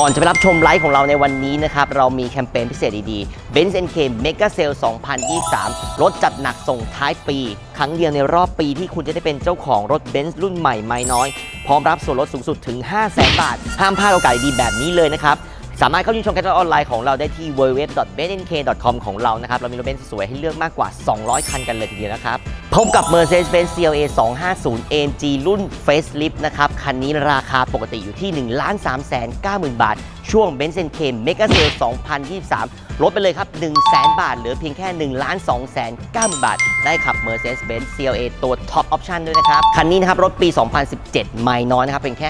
ก่อนจะไปรับชมไลฟ์ของเราในวันนี้นะครับ เรามีแคมเปญพิเศษดีๆ Benz NK Mega Sale 2023 รถจัดหนักส่งท้ายปี ครั้งเดียวในรอบปีที่คุณจะได้เป็นเจ้าของรถ Benz รุ่นใหม่ไม่น้อย พร้อมรับส่วนลดสูงสุดถึง 500,000 บาท ห้ามพลาดโอกาสดีแบบนี้เลยนะครับสามารถเข้าชมแคตตล็อกออนไลน์ของเราได้ที่ www.benzk.com ของเรานะครับ เรามีรถเบนซ์สวยให้เลือกมากกว่า 200 คันกันเลยทีเดียวนะครับ พบกับ Mercedes-Benz CLA 250 AMG รุ่น Facelift นะครับ คันนี้ราคาปกติอยู่ที่ 1 3 9 0 0 0 0 บาท ช่วง Benz e NK Mega Sale 2023 ลดไปเลยครับ 1 0 0 0 0 0 บาท เหลือเพียงแค่ 1 2 9 0 0 0 0 บาท ได้ขับ Mercedes-Benz CLA ตัว Top Option ด้วยนะครับ คันนี้นะครับ รถปี 2017 ไม่น้อยนะครับ เป็นแค่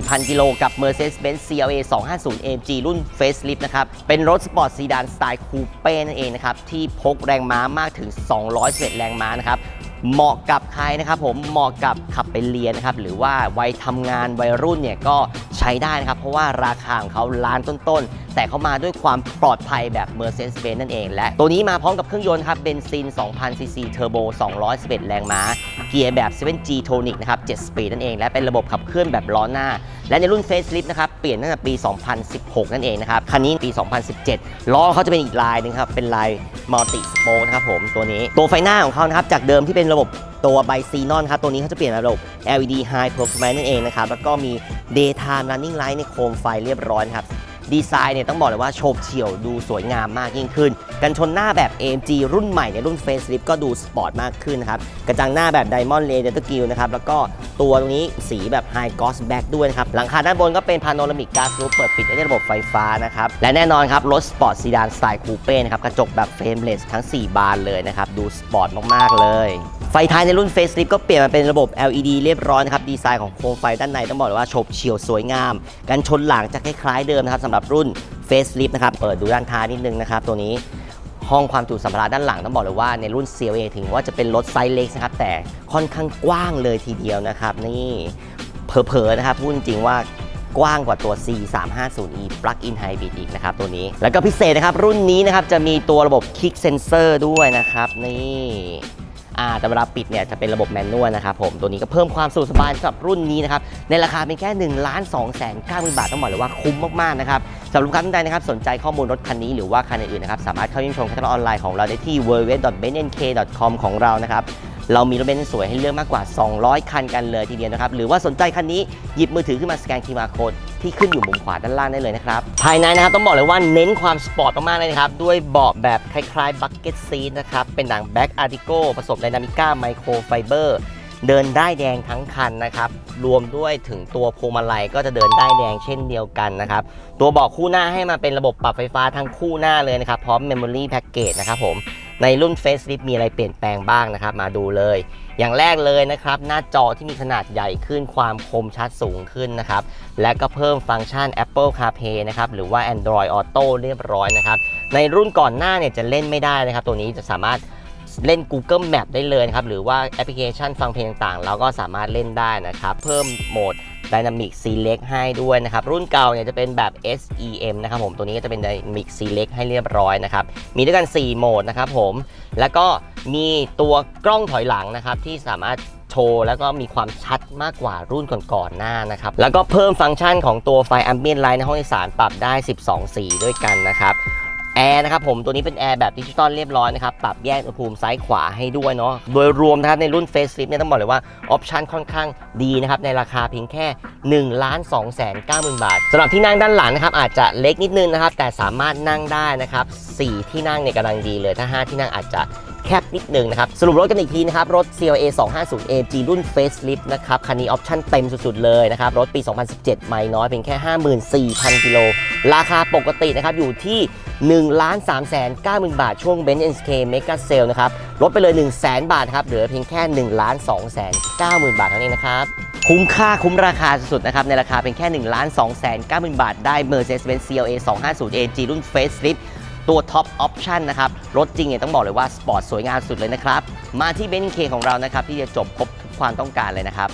54,000 กิโลกับ Mercedes-Benz CLA 250 AMG รุ่น Facelift นะครับ เป็นรถสปอร์ตซีดานสไตล์คูเป้นั่นเองนะครับ ที่พกแรงม้ามากถึง 211 แรงม้านะครับ เหมาะกับใครนะครับผมเหมาะกับขับไปเรียนนะครับหรือว่าวัยทำงานวัยรุ่นเนี่ยก็ใช้ได้นะครับ เพราะว่าราคาของเขาล้านต้นๆ แต่เขามาด้วยความปลอดภัยแบบ Mercedes-Benz นั่นเอง และตัวนี้มาพร้อมกับเครื่องยนต์ครับเบนซิน 2,000 ซีซีเทอร์โบ 211 แรงม้า เกียร์แบบ 7G Tonic นะครับ 7 สปีดนั่นเอง และเป็นระบบขับเคลื่อนแบบล้อหน้า และในรุ่น Facelift นะครับ เปลี่ยนตั้งแต่ปี 2016 นั่นเองนะครับ คันนี้ปี 2017 ล้อเขาจะเป็นอีกลายหนึงครับ เป็นลายมัลติสโปนะครับผม ตัวนี้ ตัวไฟหน้าของเขานะครับ จากเดิมที่เป็นระบบตัวไบซีนอนครับ ตัวนี้เขาจะเปลี่ยนเป็นระบบ LED High Performance นั่นเองนะครับ แล้วก็มี Daytime Running Light ในโคมไฟเรียบร้อยครับ ดีไซน์เนี่ยต้องบอกเลยว่าโฉบเฉี่ยวดูสวยงามมากยิ่งขึ้น กันชนหน้าแบบ AMG รุ่นใหม่ในรุ่น Facelift ก็ดูสปอร์ตมากขึ้นนะครับ กระจังหน้าแบบ Diamond Ray d e l t a g i l นะครับแล้วก็ตัวตรงนี้สีแบบ High Gloss Back ด้วยนะครับ หลังคาด้านบนก็เป็น Panoramic Glass Roof เปิดปิดได้ระบบไฟฟ้านะครับ และแน่นอนครับ รถสปอร์ตซีดานสไตล์คูเป้นะครับกระจกแบบเฟรมเลสทั้ง 4 บานเลยนะครับ ดูสปอร์ตมาก ๆ เลย ไฟท้ายในรุ่น Facelift ก็เปลี่ยนมาเป็นระบบ LED เรียบร้อยนะครับ ดีไซน์ของโคมไฟด้านในต้องบอกเลยว่าฉบเฉี่ยวสวยงาม กันชนหลังจะคล้ายๆเดิมนะครับสำหรับรุ่น Facelift นะครับ เปิดดูด้านท้ายนิดนึงนะครับ ตัวนี้ห้องความจุสัมภาระด้านหลังต้องบอกเลยว่าในรุ่น CLA ถึงว่าจะเป็นรถไซส์เล็กนะครับ แต่ค่อนข้างกว้างเลยทีเดียวนะครับ นี่เผลอๆนะครับพูดจริงว่ากว้างกว่าตัว C350e Plug-in Hybrid อีกนะครับตัวนี้ แล้วก็พิเศษนะครับรุ่นนี้นะครับจะมีตัวระบบ Kick Sensor ด้วยนะครับนี่ อ่าแต่เวลาปิดเนี่ยจะเป็นระบบแมนนวลนะครับผมตัวนี้ก็เพิ่มความสะดวกสบายสำหรับรุ่นนี้นะครับในราคาเพียงแค่1นึ่งล้านสองแสนเก้าหมื่นบาทต้องบอกเลยว่าคุ้มมากๆนะครับสำหรับลูกค้าท่านใดนะครับสนใจข้อมูลรถคันนี้หรือว่าคันอื่นๆนะครับสามารถเข้าเยี่ยมชมแคตตาล็อกออนไลน์ของเราได้ที่ www.bennk.com ของเรานะครับ เรามีรถเบนซ์สวยให้เลือกมากกว่า 200 คันกันเลยทีเดียวนะครับ หรือว่าสนใจคันนี้หยิบมือถือขึ้นมาสแกน QR Code ที่ขึ้นอยู่มุมขวาด้านล่างได้เลยนะครับ ภายในนะครับต้องบอกเลยว่าเน้นความสปอร์ตมากๆเลยนะครับ ด้วยเบาะแบบคล้ายๆบักเก็ตซีทนะครับ เป็นหนังแบ็กอาร์ติโกผสมไดนามิก้าไมโครไฟเบอร์เดินได้แดงทั้งคันนะครับ รวมด้วยถึงตัวพวงมาลัยก็จะเดินได้แดงเช่นเดียวกันนะครับ ตัวเบาะคู่หน้าให้มาเป็นระบบปรับไฟฟ้าทั้งคู่หน้าเลยนะครับ พร้อม Memory Package นะครับผม ในรุ่น Facelift มีอะไรเปลี่ยนแปลงบ้างนะครับ มาดูเลย อย่างแรกเลยนะครับ หน้าจอที่มีขนาดใหญ่ขึ้นความคมชัดสูงขึ้นนะครับ และก็เพิ่มฟังก์ชัน Apple CarPlay นะครับ หรือว่า Android Auto เรียบร้อยนะครับ ในรุ่นก่อนหน้าเนี่ยจะเล่นไม่ได้นะครับ ตัวนี้จะสามารถเล่น Google Map ได้เลยนะครับ หรือว่าแอปพลิเคชันฟังเพลงต่างๆ เราก็สามารถเล่นได้นะครับ เพิ่มโหมด Dynamic Select ให้ด้วยนะครับ รุ่นเก่าเนี่ยจะเป็นแบบ SEM นะครับผมตัวนี้ก็จะเป็น Dynamic Select ให้เรียบร้อยนะครับ มีด้วยกัน 4 โหมดนะครับผม แล้วก็มีตัวกล้องถอยหลังนะครับที่สามารถโชว์แล้วก็มีความชัดมากกว่ารุ่นก่อนๆหน้านะครับ แล้วก็เพิ่มฟังก์ชันของตัวไฟ Ambient Light ในห้องโดยสารปรับได้ 12 สีด้วยกันนะครับ แอร์นะครับผมตัวนี้เป็นแอร์แบบดิจิตอลเรียบร้อยนะครับปรับแยกอุณหภูมิซ้ายขวาให้ด้วยเนาะโดยรวมนะครับในรุ่นเฟสซีฟเนี่ยต้องบอกเลยว่าออปชันค่อนข้างดีนะครับในราคาเพียงแค่1ล้าน2แสน9หมื่นบาทสำหรับที่นั่งด้านหลังนะครับอาจจะเล็กนิดนึงนะครับแต่สามารถนั่งได้นะครับ4ที่นั่งเนี่ยกำลังดีเลยถ้า 5 ที่นั่งอาจจะ แคบนิดนึงนะครับ สรุปรถกันอีกทีนะครับ รถ CLA 250A G รุ่น Facelift นะครับ คันนี้ออปชั่นเต็มสุดๆเลยนะครับ รถปี 2017 ไม่น้อยเพียงแค่ 54,000 กิโล ราคาปกตินะครับ อยู่ที่ 1 3 9 0 0 0 0 บาท ช่วง Benz NSK Mega Sale นะครับ ลดไปเลย 1 0 0 0 0 0 บาทครับ เหลือเพียงแค่ 1 2 9 0 0 0 0บาทเท่านี้นะครับคุ้มค่าคุ้มราคาสุดๆนะครับ ในราคาเพียงแค่ 1 2 9 0 0 0 0 บาท ได้ Mercedes-Benz CLA 250A G รุ่น Facelift ตัวท็อปออปชันนะครับรถจริงเนี่ยต้องบอกเลยว่าสปอร์ตสวยงามสุดเลยนะครับมาที่เบนซ์เคของเรานะครับที่จะจบครบทุกความต้องการเลยนะครับ